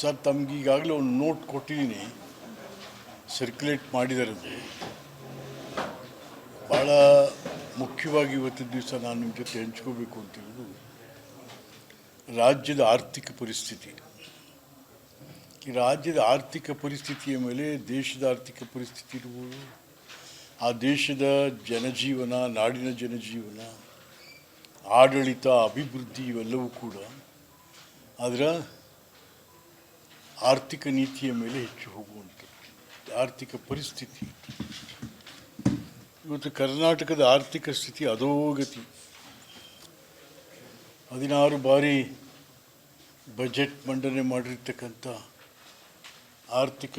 Sir, ತಮ್ಗೆ ಈಗಾಗಲೇ ಒಂದು ನೋಟ್ ಕೊಟ್ಟಿದ್ದೀನಿ. ಸರ್ಕ್ಯುಲೇಟ್ ಮಾಡಿದ್ದಾರೆ ಭಾಳ ಮುಖ್ಯವಾಗಿ ಇವತ್ತಿನ ದಿವಸ ನಾನು ನಿಮ್ಮ ಜೊತೆ ಹಂಚ್ಕೋಬೇಕು ಅಂತಿರೋದು ರಾಜ್ಯದ ಆರ್ಥಿಕ ಪರಿಸ್ಥಿತಿ. ಈ ರಾಜ್ಯದ ಆರ್ಥಿಕ ಪರಿಸ್ಥಿತಿಯ ಮೇಲೆ ದೇಶದ ಆರ್ಥಿಕ ಪರಿಸ್ಥಿತಿ ಇರ್ಬೋದು. ಆ ದೇಶದ ಜನಜೀವನ, ನಾಡಿನ ಜನಜೀವನ, ಆಡಳಿತ, ಅಭಿವೃದ್ಧಿ ಇವೆಲ್ಲವೂ ಕೂಡ ಅದರ ಆರ್ಥಿಕ ನೀತಿಯ ಮೇಲೆ ಹೆಚ್ಚು ಹೋಗುವಂಥದ್ದು. ಆರ್ಥಿಕ ಪರಿಸ್ಥಿತಿ. ಇವತ್ತು ಕರ್ನಾಟಕದ ಆರ್ಥಿಕ ಸ್ಥಿತಿ ಅಧೋಗತಿ ಹದಿನಾರು ಬಾರಿ ಬಜೆಟ್ ಮಂಡನೆ ಮಾಡಿರ್ತಕ್ಕಂಥ ಆರ್ಥಿಕ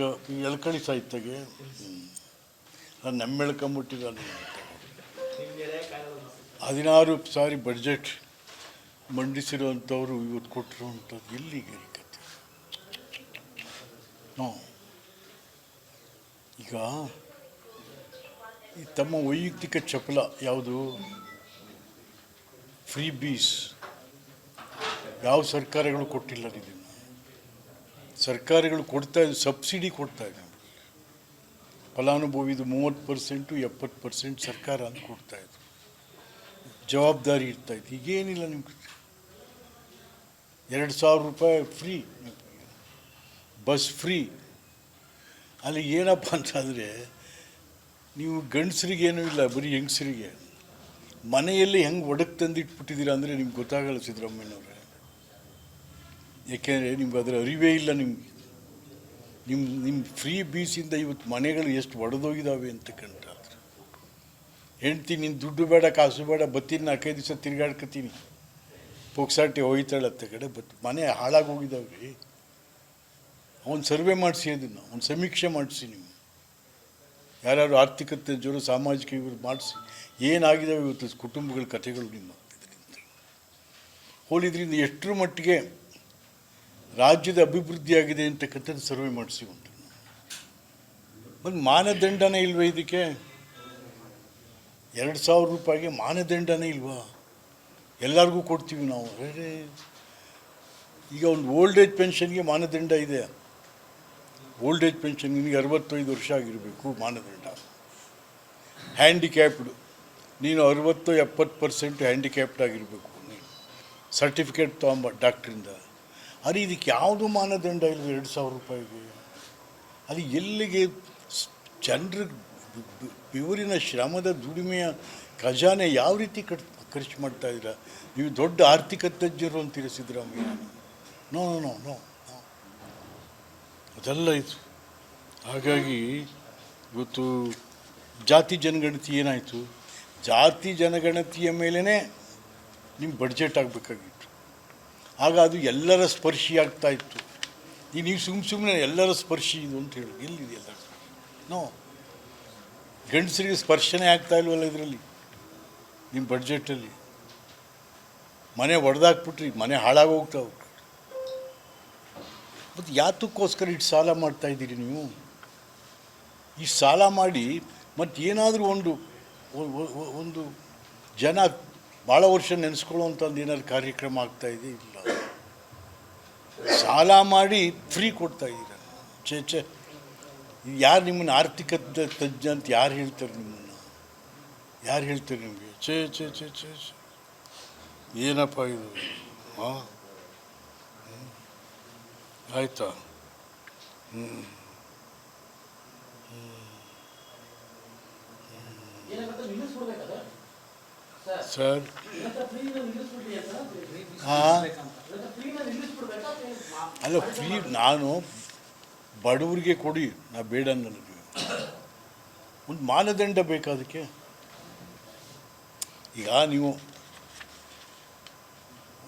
ಎಲ್ಕಳಿ ಸಾಹಿತ್ಯಗೆ ನಾನು ನೆಮ್ಮೆಳ್ಕೊಂಬಿಟ್ಟಿದ್ದಾನೆ ಹದಿನಾರು ಸಾರಿ ಬಜೆಟ್ ಮಂಡಿಸಿರುವಂಥವ್ರು ಇವತ್ತು ಕೊಟ್ಟಿರುವಂಥದ್ದು ಎಲ್ಲಿಗೆ ನೋ ಈಗ ತಮ್ಮ ವೈಯಕ್ತಿಕ ಚಪಲ ಯಾವುದು? ಫ್ರೀ ಬೀಸ್ ಯಾವ ಸರ್ಕಾರಗಳು ಕೊಟ್ಟಿಲ್ಲ ಇದನ್ನು ಸರ್ಕಾರಗಳು ಕೊಡ್ತಾ ಇದೆ ಸಬ್ಸಿಡಿ ಕೊಡ್ತಾ ಇದೆ. ಫಲಾನುಭವಿದು ಮೂವತ್ತು ಪರ್ಸೆಂಟು, ಎಪ್ಪತ್ತು ಪರ್ಸೆಂಟ್ ಸರ್ಕಾರ ಅಂತ ಕೊಡ್ತಾ ಇದೆ. ಜವಾಬ್ದಾರಿ ಇರ್ತಾ ಇತ್ತು ಈಗೇನಿಲ್ಲ ನಿಮ್ಗೆ? ಎರಡು ಸಾವಿರ ರೂಪಾಯಿ ಫ್ರೀ. Bus free. ಅಲ್ಲಿ ಏನಪ್ಪ ಅಂತಂದರೆ ನೀವು ಗಂಡಸರಿಗೇನೂ ಇಲ್ಲ, ಬರೀ ಹೆಂಗಸರಿಗೆ. ಮನೆಯಲ್ಲಿ ಹೆಂಗೆ ಒಡಕ್ಕೆ ತಂದಿಟ್ಬಿಟ್ಟಿದ್ದೀರಾ ಅಂದರೆ ನಿಮ್ಗೆ ಗೊತ್ತಾಗಲ್ಲ ಸಿದ್ದರಾಮಯ್ಯನವ್ರೆ. ಏಕೆಂದರೆ ನಿಮ್ಗೆ ಅದರ ಅರಿವೇ ಇಲ್ಲ ನಿಮ್ಗೆ. ನಿಮ್ಮ ನಿಮ್ಮ ಫ್ರೀ ಬೀಸಿಂದ ಇವತ್ತು ಮನೆಗಳು ಎಷ್ಟು ಒಡೆದೋಗಿದ್ದಾವೆ ಆದರೆ ಹೆಂಡ್ತಿ ನಿನ್ನ ದುಡ್ಡು ಬೇಡ, ಕಾಸು ಬೇಡ, ಬತ್ತಿನ, ನಾಲ್ಕೈದು ದಿವಸ ತಿರ್ಗಾಡ್ಕತೀನಿ. ಪೋಕ್ಸಾಟಿ ಹೋಯ್ತಾಳೆ ಅತ್ತ ಕಡೆ, ಬಟ್ ಮನೆ ಹಾಳಾಗಿ ಹೋಗಿದ್ದಾವೆ ರೀ ಅವ್ನು ಸರ್ವೆ ಮಾಡಿಸಿ ಅದನ್ನು ಅವ್ನು ಸಮೀಕ್ಷೆ ಮಾಡಿಸಿ ನೀವು ಯಾರ್ಯಾರು ಆರ್ಥಿಕತೆ ತಜ್ಞರು ಸಾಮಾಜಿಕ ಇವರು ಮಾಡಿಸಿ. ಏನಾಗಿದ್ದಾವೆ ಇವತ್ತು ಕುಟುಂಬಗಳ ಕಥೆಗಳು ನಿಮ್ಮ ಇದರಿಂದ. ಹೋಲಿದ್ರಿಂದ ಎಷ್ಟರ ಮಟ್ಟಿಗೆ ರಾಜ್ಯದ ಅಭಿವೃದ್ಧಿಯಾಗಿದೆ ಅಂತಕ್ಕಂಥದ್ದು ಸರ್ವೆ ಮಾಡಿಸಿ ಉಂಟು. ಒಂದು ಮಾನದಂಡನೇ ಇಲ್ವೇ ಇದಕ್ಕೆ? ಎರಡು ಸಾವಿರ ರೂಪಾಯಿಗೆ ಮಾನದಂಡನೇ ಇಲ್ವಾ? ಎಲ್ಲರಿಗೂ ಕೊಡ್ತೀವಿ ನಾವು. ಈಗ ಒಂದು ಓಲ್ಡ್ ಏಜ್ ಪೆನ್ಷನ್ಗೆ ಮಾನದಂಡ ಇದೆ. ಓಲ್ಡ್ ಏಜ್ ಪೆನ್ಷನ್ ನಿನಗೆ ಅರವತ್ತೈದು ವರ್ಷ ಆಗಿರಬೇಕು ಮಾನದಂಡ. ಹ್ಯಾಂಡಿಕ್ಯಾಪ್ಡು ನೀನು ಅರವತ್ತು, ಎಪ್ಪತ್ತು ಪರ್ಸೆಂಟ್ ಹ್ಯಾಂಡಿಕ್ಯಾಪ್ಡ್ ಆಗಿರಬೇಕು. ನೀನು ಸರ್ಟಿಫಿಕೇಟ್ ತೊಗೊಂಬ ಡಾಕ್ಟ್ರಿಂದ ಅರೆ, ಇದಕ್ಕೆ ಯಾವುದು ಮಾನದಂಡ ಇಲ್ಲ ಎರಡು ಸಾವಿರ ರೂಪಾಯಿಗೆ? ಅದು ಎಲ್ಲಿಗೆ ಜನರ ಬೆವರಿನ ಶ್ರಮದ ದುಡಿಮೆಯ ಖಜಾನೆ ಯಾವ ರೀತಿ ಕಟ್ ಖರ್ಚು ಮಾಡ್ತಾ ಇದ್ದೀರಾ? ನೀವು ದೊಡ್ಡ ಆರ್ಥಿಕ ತಜ್ಞರು ಅಂತ ಸಿದ್ದರಾಮಯ್ಯ ನೋ ನೋ ನೋ. ಅದೆಲ್ಲ ಇತ್ತು. ಹಾಗಾಗಿ ಇವತ್ತು ಜಾತಿ ಜನಗಣತಿ ಏನಾಯಿತು? ಜಾತಿ ಜನಗಣತಿಯ ಮೇಲೇ ನಿಮ್ಮ ಬಡ್ಜೆಟ್ ಆಗಬೇಕಾಗಿತ್ತು. ಆಗ ಅದು ಎಲ್ಲರ ಸ್ಪರ್ಶಿ ಆಗ್ತಾ ಇತ್ತು. ಈಗ ನೀವು ಸುಮ್ಮ ಸುಮ್ಮನೆ ಎಲ್ಲರ ಸ್ಪರ್ಶಿ ಇದು ಅಂತ ಹೇಳಿ. ಎಲ್ಲಿದೆ ಎಲ್ಲ? ನೋ. ಗಂಡಸರಿಗೆ ಸ್ಪರ್ಶನೇ ಆಗ್ತಾ ಇಲ್ವಲ್ಲ ಇದರಲ್ಲಿ? ನಿಮ್ಮ ಬಡ್ಜೆಟಲ್ಲಿ ಮನೆ ಒಡೆದಾಕ್ಬಿಟ್ರಿ ಮನೆ ಹಾಳಾಗಿ ಹೋಗ್ತಾವೆ ಮತ್ತು ಯಾತಕ್ಕೋಸ್ಕರ ಇಷ್ಟು ಸಾಲ ಮಾಡ್ತಾ ಇದ್ದೀರಿ ನೀವು? ಈ ಸಾಲ ಮಾಡಿ ಮತ್ತು ಏನಾದರೂ ಒಂದು ಒಂದು ಜನ ಭಾಳ ವರ್ಷ ನೆನೆಸ್ಕೊಳ್ಳೋವಂಥದ್ದು ಏನಾದ್ರು ಕಾರ್ಯಕ್ರಮ ಆಗ್ತಾಯಿದೆ ಇಲ್ಲ? ಸಾಲ ಮಾಡಿ ಫ್ರೀ ಕೊಡ್ತಾ ಇದ್ದೀರ? ಚೇ ಚೇ ಯಾರು ನಿಮ್ಮನ್ನು ಆರ್ಥಿಕ ತಜ್ಞ ಅಂತ ಯಾರು ಹೇಳ್ತಾರೆ ನಿಮ್ಮನ್ನು? ಯಾರು ಹೇಳ್ತಾರೆ ನಿಮಗೆ? ಚೇ ಚೇ ಚೇ ಚೇ. ಏನಪ್ಪ ಇದು? ಹಾಂ ಆಯ್ತಾ? ಸರ್. ಹಾಂ? ಅಲ್ಲ ಫ್ರೀ ನಾನು ಬಡವರಿಗೆ ಕೊಡಿ ನಾ ಬೇಡ ನನಗೆ ಒಂದು ಮಾನದಂಡ ಬೇಕಾದಕ್ಕೆ ಈಗ ನೀವು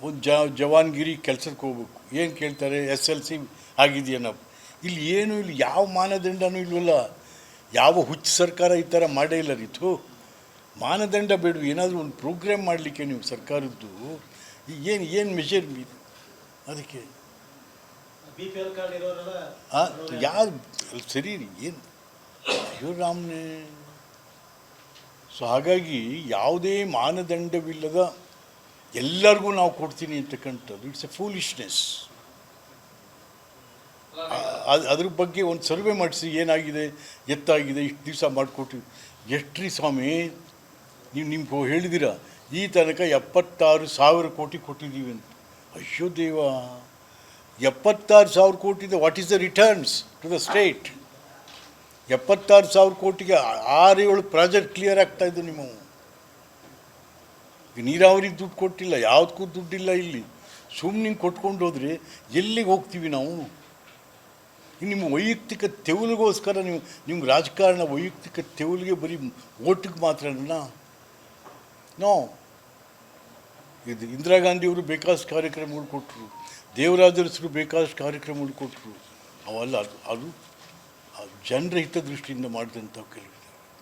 ಒಂದು ಜ ಜವಾನ್ಗಿರಿ ಕೆಲಸಕ್ಕೆ ಹೋಗ್ಬೇಕು. ಏನು ಕೇಳ್ತಾರೆ? ಎಸ್ ಎಲ್ ಸಿ ಆಗಿದೆಯೇನಪ್ಪ ಇಲ್ಲಿ ಏನು ಇಲ್ಲಿ ಯಾವ ಮಾನದಂಡನೂ ಇಲ್ವಲ್ಲ ಯಾವ ಹುಚ್ಚು ಸರ್ಕಾರ ಈ ಥರ ಮಾಡೇ ಇಲ್ಲ ರೀತು ಮಾನದಂಡ ಬೇಡ ಏನಾದರೂ ಒಂದು ಪ್ರೋಗ್ರಾಮ್ ಮಾಡಲಿಕ್ಕೆ ನೀವು ಸರ್ಕಾರದ್ದು. ಏನು ಏನು ಮೆಷರ್ ಅದಕ್ಕೆ. ಯಾರು ಸರಿ ಏನು? ಅಯ್ಯೋ ರಾಮನೇ. ಸೊ ಹಾಗಾಗಿ ಯಾವುದೇ ಮಾನದಂಡವಿಲ್ಲದ ಎಲ್ಲರಿಗೂ ನಾವು ಕೊಡ್ತೀನಿ ಅಂತಕ್ಕಂಥದ್ದು. ಇಟ್ಸ್ ಎ ಫೂಲಿಶ್ನೆಸ್ ಅದ್- ಅದ್ರ ಬಗ್ಗೆ ಒಂದು ಸರ್ವೆ ಮಾಡಿಸಿ, ಏನಾಗಿದೆ, ಎತ್ತಾಗಿದೆ, ಇಷ್ಟು ದಿವಸ ಮಾಡಿಕೊಟ್ಟು ಎಷ್ಟ್ರಿ ಸ್ವಾಮಿ, ನೀವು ನಿಮ್ಗೆ ಹೇಳಿದಿರ? ಈ ತನಕ ಎಪ್ಪತ್ತಾರು ಸಾವಿರ ಕೋಟಿ ಕೊಟ್ಟಿದ್ದೀವಿ ಅಂತ. ಅಯ್ಯೋ ದೇವ. ಎಪ್ಪತ್ತಾರು ಸಾವಿರ ಕೋಟಿದ what is the returns to the state ಎಪ್ಪತ್ತಾರು ಸಾವಿರ ಕೋಟಿಗೆ ಆರು ಏಳು ಪ್ರಾಜೆಕ್ಟ್ ಕ್ಲಿಯರ್ ಆಗ್ತಾ ಇದ್ದು ನಿಮ್ಮ ನೀರಾವರಿಗೆ ದುಡ್ಡು ಕೊಟ್ಟಿಲ್ಲ ಯಾವುದಕ್ಕೂ ದುಡ್ಡಿಲ್ಲ ಇಲ್ಲಿ. ಸುಮ್ಮನೆ ಕೊಟ್ಕೊಂಡು ಹೋದರೆ ಎಲ್ಲಿಗೆ ಹೋಗ್ತೀವಿ ನಾವು? ನಿಮ್ಮ ವೈಯಕ್ತಿಕ ತೆವಲಿಗೋಸ್ಕರ ನೀವು ನಿಮ್ಮ ರಾಜಕಾರಣ ವೈಯಕ್ತಿಕ ತೆವಲಿಗೆ ಬರೀ ಓಟಿಗೆ ಮಾತ್ರನಾ ನೋ. ಇದು ಇಂದಿರಾ ಗಾಂಧಿಯವರು ಬೇಕಾದಷ್ಟು ಕಾರ್ಯಕ್ರಮಗಳು ಕೊಟ್ಟರು ದೇವರಾಜರಸರು ಬೇಕಾದಷ್ಟು ಕಾರ್ಯಕ್ರಮಗಳು ಕೊಟ್ಟರು ಅವೆಲ್ಲ ಅದು ಅದು ಜನರ ಹಿತದೃಷ್ಟಿಯಿಂದ ಮಾಡಿದಂಥ ಕೆಲವು